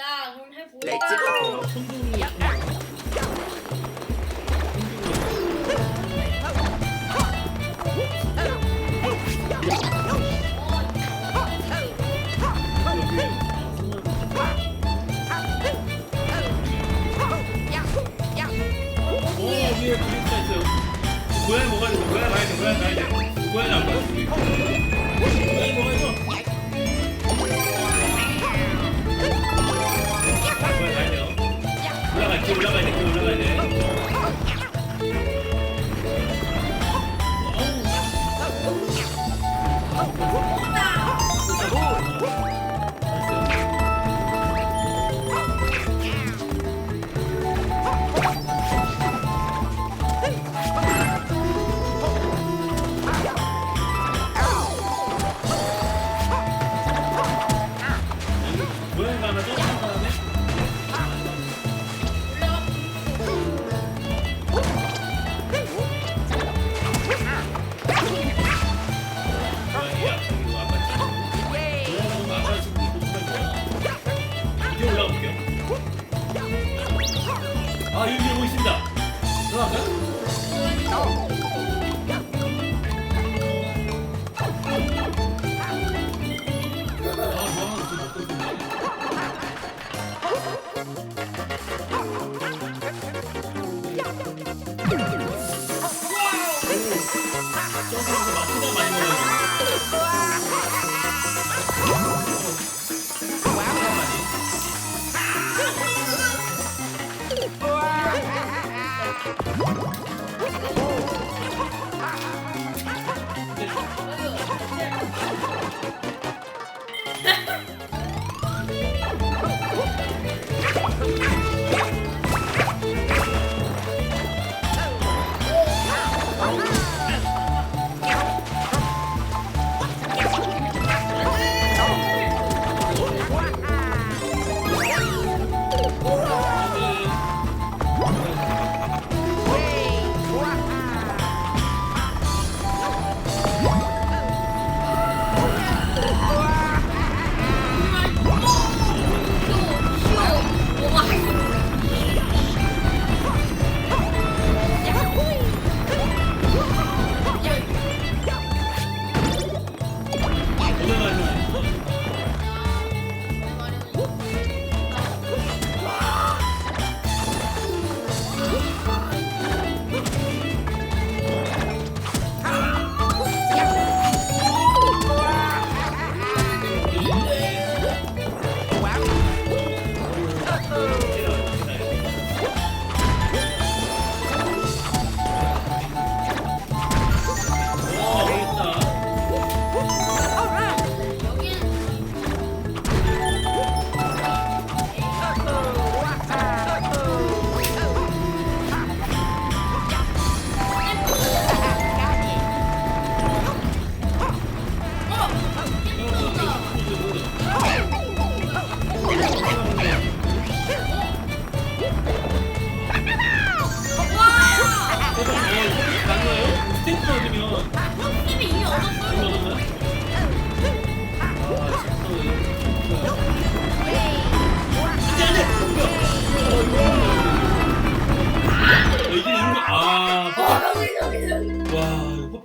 자, 오늘 해볼까? 렛츠고. 손동이 you.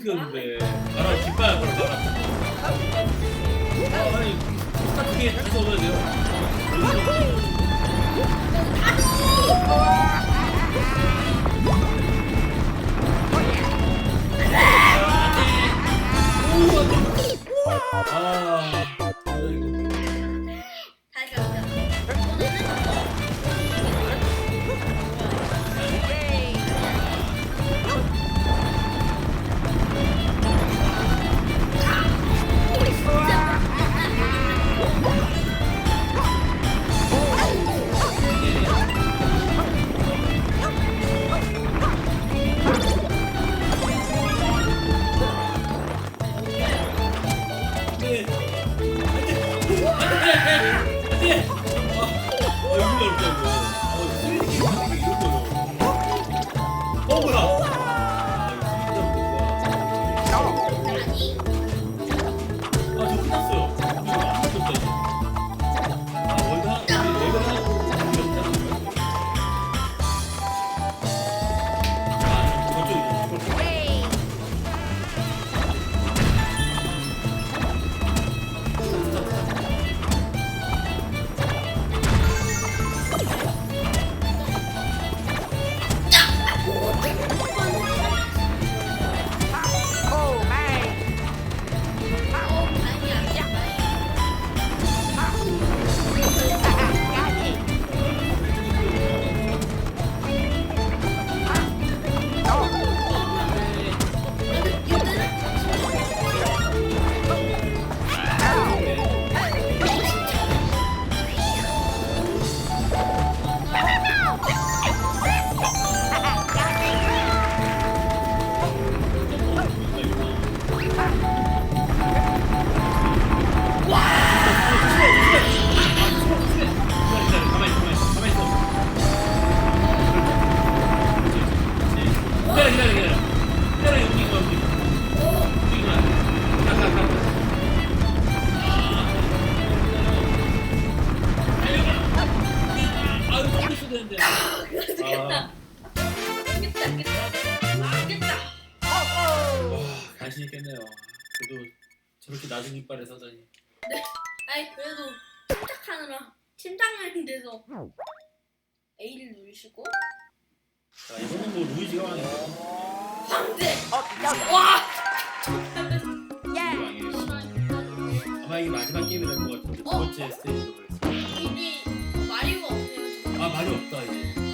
그렇게 되는데 나랑 뒷발 걸어 나랑 아, 아니 똑같은 게 다시 얻어야 돼요 아 이게 마지막 게임이 될 것 같은데 두 어? 번째 스테이지로 가겠습니다. 여기 마리오가 없네요. 아 말이 없다 이제.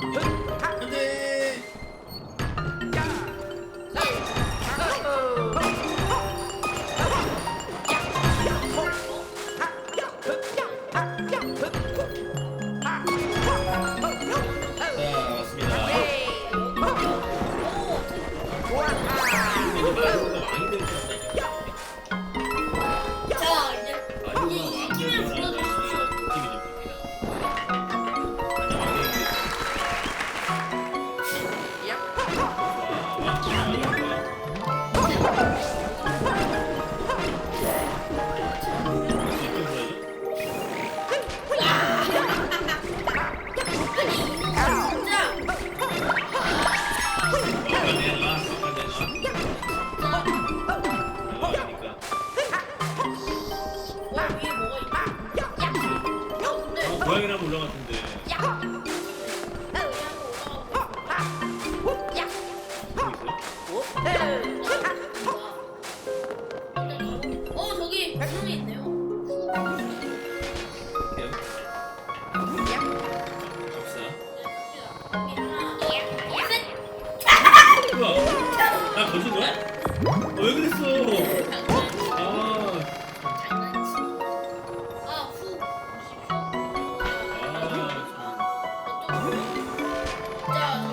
哼，哈！嘿呀，来 Yeah.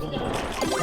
Yeah.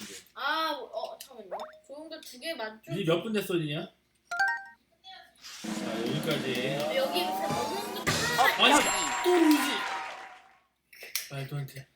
같은데. 아, 어, 잠깐만요. 조용도 두 개 맞죠? 이제 몇 분 됐어, 니냐? 자, 여기까지. 여기 이렇게 먹는 거. 아니, 또 울지. 말도 안 돼.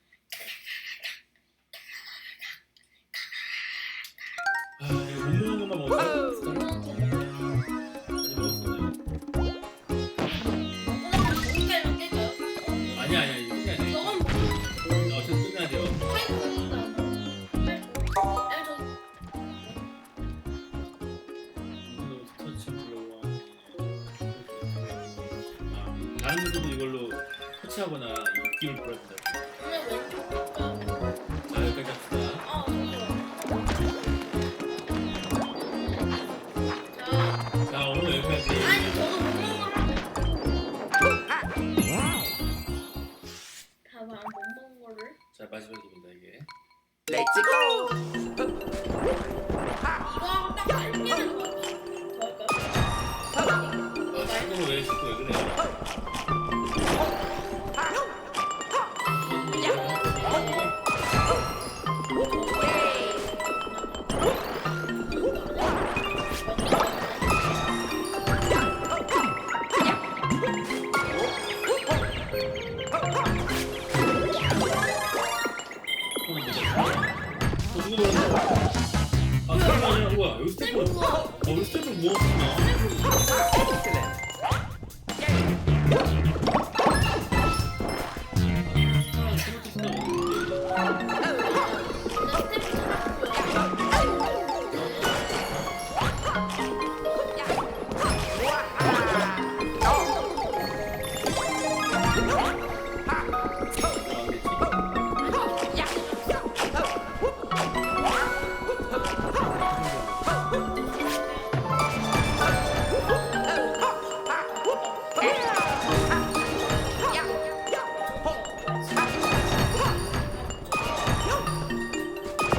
아, 그런 거 아니야, 우와. 여기 스태프로, 어, 여기 스태프로 모았구나.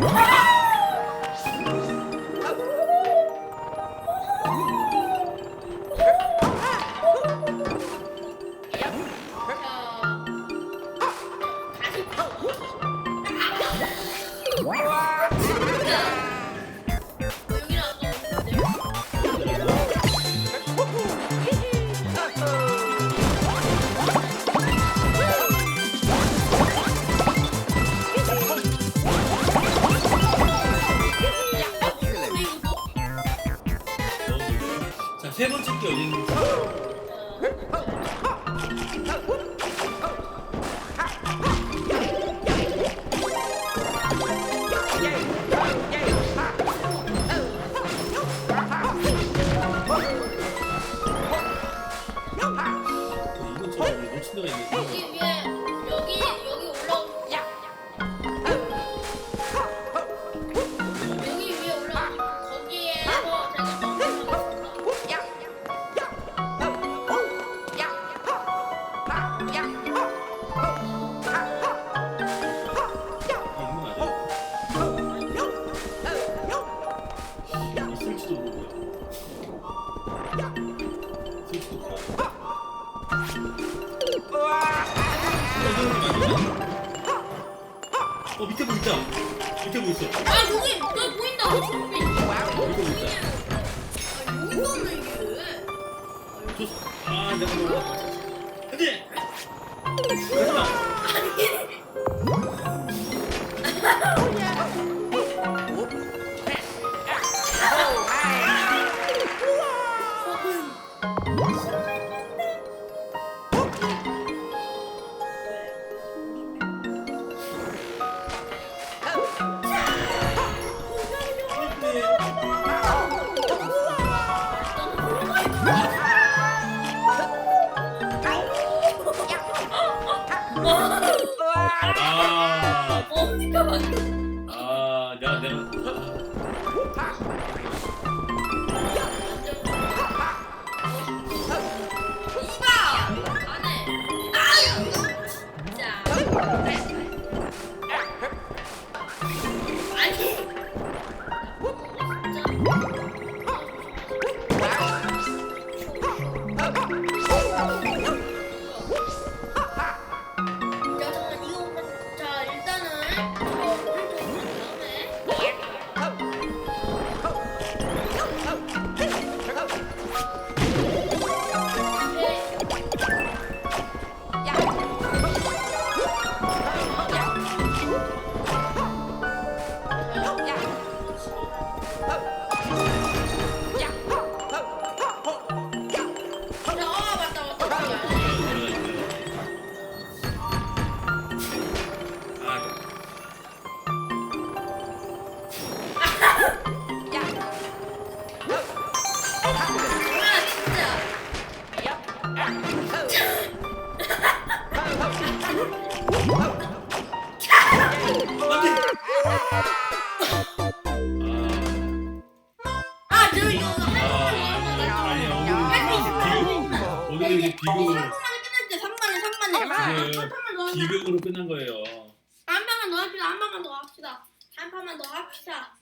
Whoa! 어 밑에 뭐 있다. 밑에 뭐 있어. 아 여기 여 보인다. 밑에 뭐 있다. 아니 여기 있네 이게. 아 내가 뭐. 먹어. 안돼. 가지마. 아, 어디가 막 3만원 3만원 지금 한 판만 더 하자 비극으로 끝난 거예요. 한 판만 더 합시다 한 판만 더 합시다 한 판만 더 합시다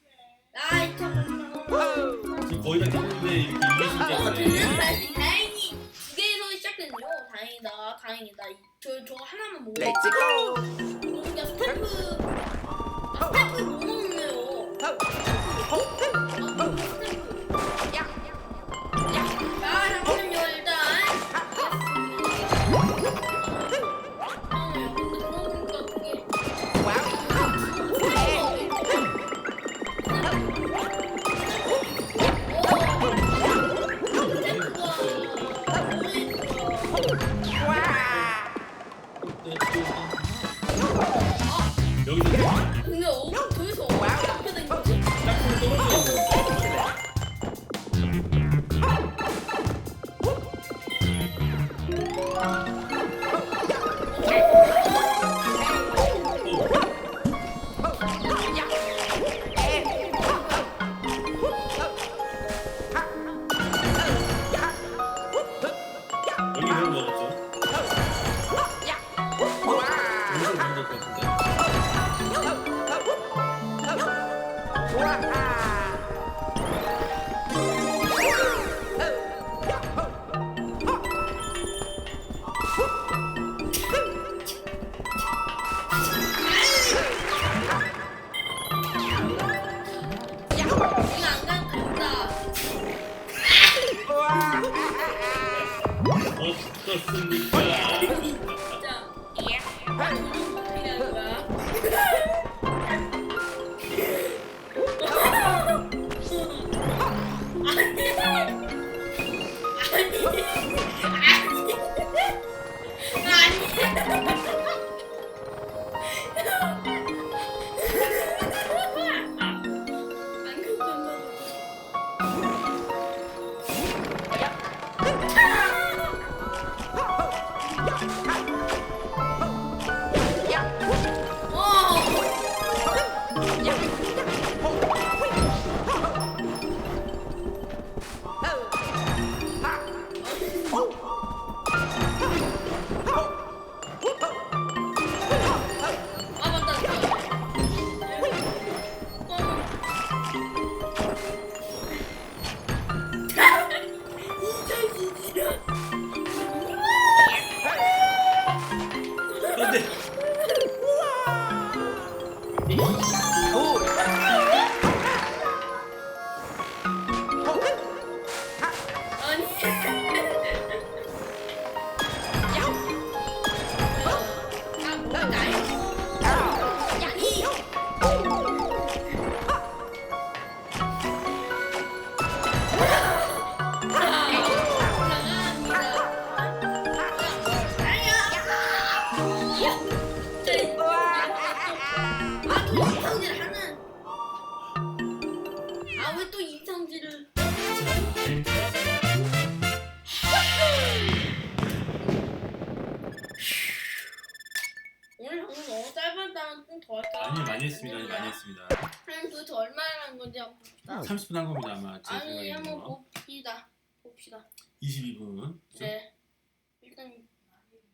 아이 참 Oh. 지금 거의 다 됐는데 이렇게 어, 때문에 다시 다행히 두 개에서 시작했네요. 다행이다, 다행이다. 저, 저 하나만 먹어. Let's go. 그러니까 스태프, 아, 스태프 못 먹네요. 아, 스태프.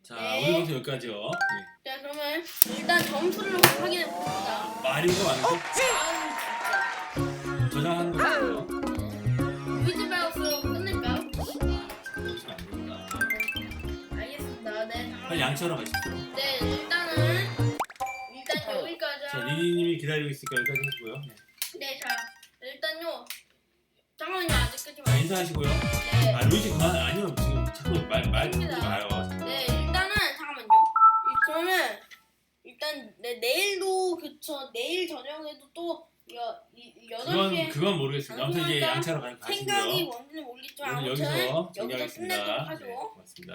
자 네. 오늘 방송 여기까지요. 네. 자 그러면 일단 점수를 확인해 봅시다. 말인가 많은데 아유 저장하는 거 같고요. 진짜. 위즈바우스로 끝낼까요? 됩니다. 알겠습니다. 네. 빨리 양치하러 가십시오. 네 일단은 일단 여기까지. 자 하- 리니님이 기다리고 있으니까 여기까지 해주고요. 네. 네, 자 일단요. 잠깐만요, 아직 끝이 자 많이. 인사하시고요. 네, 아 루이지 그만 아니요 지금 자꾸 말말 합니다. 마요. 그러면 일단 네, 내일도 그쵸. 내일 저녁에도 또 여, 이- 여덟 그건 시에 그건 모르겠습니다. 아무튼 이제 방송할까? 양치하러 가- 생각이 가시고요. 뭔지는 모르겠지만 아무튼 여기서 여기서 정리하겠습니다. 끝내도록 네, 하죠. 고맙습니다.